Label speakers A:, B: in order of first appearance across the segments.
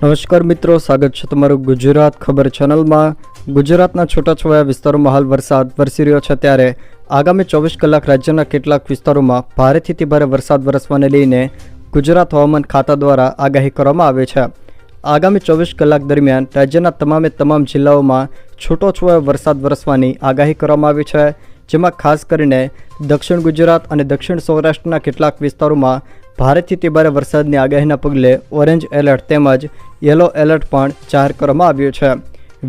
A: નમસ્કાર મિત્રો, સ્વાગત છે તમારું ગુજરાત ખબર ચેનલમાં. ગુજરાતના છૂટાછવાયા વિસ્તારોમાં હાલ વરસાદ વરસી રહ્યો છે ત્યારે આગામી ચોવીસ કલાક રાજ્યના કેટલાક વિસ્તારોમાં ભારેથી ભારે વરસાદ વરસવાને લઈને ગુજરાત હવામાન ખાતા દ્વારા આગાહી કરવામાં આવી છે. આગામી ચોવીસ કલાક દરમિયાન રાજ્યના તમામે તમામ જિલ્લાઓમાં છૂટોછવાયો વરસાદ વરસવાની આગાહી કરવામાં આવી છે, જેમાં ખાસ કરીને દક્ષિણ ગુજરાત અને દક્ષિણ સૌરાષ્ટ્રના કેટલાક વિસ્તારોમાં ભારેથી તિબારે વરસાદની આગાહીના પગલે ઓરેન્જ એલર્ટ તેમજ યલો એલર્ટ પણ જાહેર કરવામાં આવ્યું છે.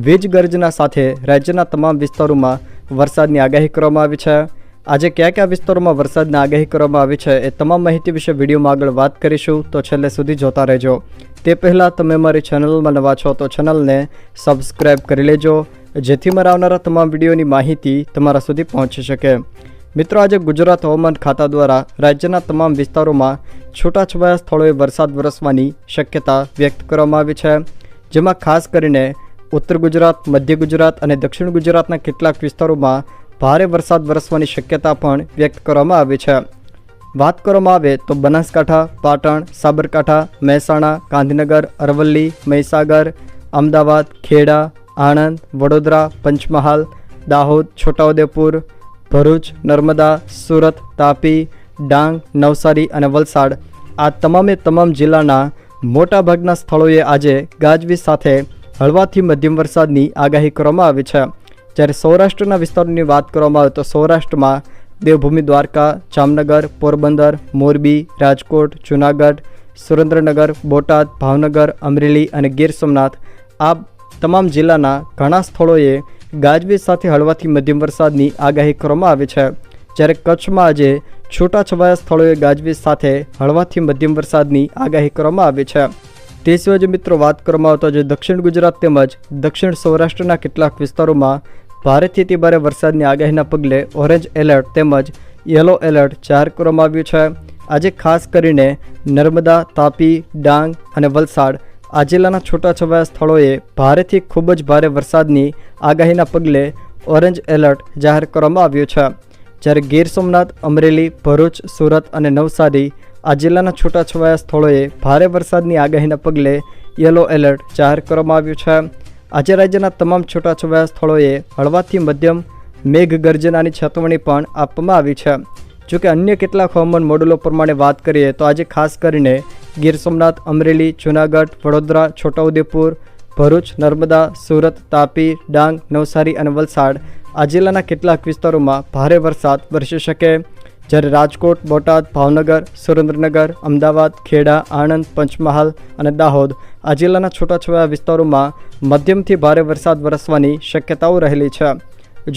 A: વીજ ગર્જના સાથે રાજ્યના તમામ વિસ્તારોમાં વરસાદની આગાહી કરવામાં આવી છે. આજે કયા કયા વિસ્તારોમાં વરસાદની આગાહી કરવામાં આવી છે એ તમામ માહિતી વિશે વિડીયોમાં આગળ વાત કરીશું. તો છેલ્લે સુધી જોતા રહેજો. તે પહેલાં તમે મારી ચેનલમાં નવા છો તો ચેનલને સબસ્ક્રાઈબ કરી લેજો, જેથી મારા આવનારા તમામ વિડીયોની માહિતી તમારા સુધી પહોંચી શકે. મિત્રો, આજે ગુજરાત હવામાન ખાતા દ્વારા રાજ્યના તમામ વિસ્તારોમાં છૂટાછવાયા સ્થળોએ વરસાદ વરસવાની શક્યતા વ્યક્ત કરવામાં આવી છે. જેમાં ખાસ કરીને ઉત્તર ગુજરાત, મધ્ય ગુજરાત અને દક્ષિણ ગુજરાતના કેટલાક વિસ્તારોમાં ભારે વરસાદ વરસવાની શક્યતા પણ વ્યક્ત કરવામાં આવી છે. વાત કરવામાં આવે તો બનાસકાંઠા, પાટણ, સાબરકાંઠા, મહેસાણા, ગાંધીનગર, અરવલ્લી, મહીસાગર, અમદાવાદ, ખેડા, આણંદ, વડોદરા, પંચમહાલ, દાહોદ, છોટાઉદેપુર ભરૂચ, નર્મદા, સુરત, તાપી, ડાંગ, નવસારી અને વલસાડ આ તમામે તમામ જિલ્લાના મોટાભાગના સ્થળોએ આજે ગાજવીજ સાથે હળવાથી મધ્યમ વરસાદની આગાહી કરવામાં આવી છે. જ્યારે સૌરાષ્ટ્રના વિસ્તારોની વાત કરવામાં આવે તો સૌરાષ્ટ્રમાં દેવભૂમિ દ્વારકા, જામનગર, પોરબંદર, મોરબી, રાજકોટ, જૂનાગઢ, સુરેન્દ્રનગર, બોટાદ, ભાવનગર, અમરેલી અને ગીર સોમનાથ આ તમામ જિલ્લાના ઘણા સ્થળોએ ગાજવીજ સાથે હળવાથી મધ્યમ વરસાદની આગાહી કરવામાં આવી છે. જ્યારે કચ્છમાં આજે છૂટાછવાયા સ્થળોએ ગાજવીજ સાથે હળવાથી મધ્યમ વરસાદની આગાહી કરવામાં આવી છે. તે સિવાય જો મિત્રો વાત કરવામાં આવતો જે દક્ષિણ ગુજરાત તેમજ દક્ષિણ સૌરાષ્ટ્રના કેટલાક વિસ્તારોમાં ભારેથી તે ભારે વરસાદની આગાહીના પગલે ઓરેન્જ એલર્ટ તેમજ યલો એલર્ટ જાહેર કરવામાં આવ્યું છે. આજે ખાસ કરીને નર્મદા, તાપી, ડાંગ અને વલસાડ આ જિલ્લાના છૂટાછવાયા સ્થળોએ ભારેથી ખૂબ જ ભારે વરસાદની આગાહીના પગલે ઓરેન્જ એલર્ટ જાહેર કરવામાં આવ્યું છે. જ્યારે ગીર સોમનાથ, અમરેલી, ભરૂચ, સુરત અને નવસારી આ જિલ્લાના છૂટાછવાયા સ્થળોએ ભારે વરસાદની આગાહીના પગલે યલો એલર્ટ જાહેર કરવામાં આવ્યું છે. આજે રાજ્યના તમામ છૂટાછવાયા સ્થળોએ હળવાથી મધ્યમ મેઘ છતવણી પણ આપવામાં આવી છે. જોકે અન્ય કેટલાક હવામાન મોડેલો પ્રમાણે વાત કરીએ તો આજે ખાસ કરીને ગીર સોમનાથ, અમરેલી, જૂનાગઢ, વડોદરા, છોટાઉદેપુર, ભરૂચ, નર્મદા, સુરત, તાપી, ડાંગ, નવસારી અને વલસાડ આ જિલ્લાના કેટલાક વિસ્તારોમાં ભારે વરસાદ વરસી શકે. જ્યારે રાજકોટ, બોટાદ, ભાવનગર, સુરેન્દ્રનગર, અમદાવાદ, ખેડા, આણંદ, પંચમહાલ અને દાહોદ આ જિલ્લાના છૂટાછવાયા વિસ્તારોમાં મધ્યમથી ભારે વરસાદ વરસવાની શક્યતાઓ રહેલી છે.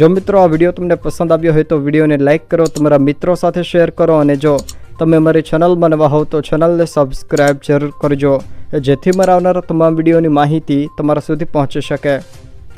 A: જો મિત્રો આ વીડિયો તમને પસંદ આવ્યો હોય તો વિડીયોને લાઇક કરો, તમારા મિત્રો સાથે શેર કરો અને જો તમે અમારી ચેનલમાં નવા હોવ તો ચેનલને સબસ્ક્રાઈબ જરૂર કરજો, જેથી મારા આવનારા તમામ વિડીયોની માહિતી તમારા સુધી પહોંચી શકે.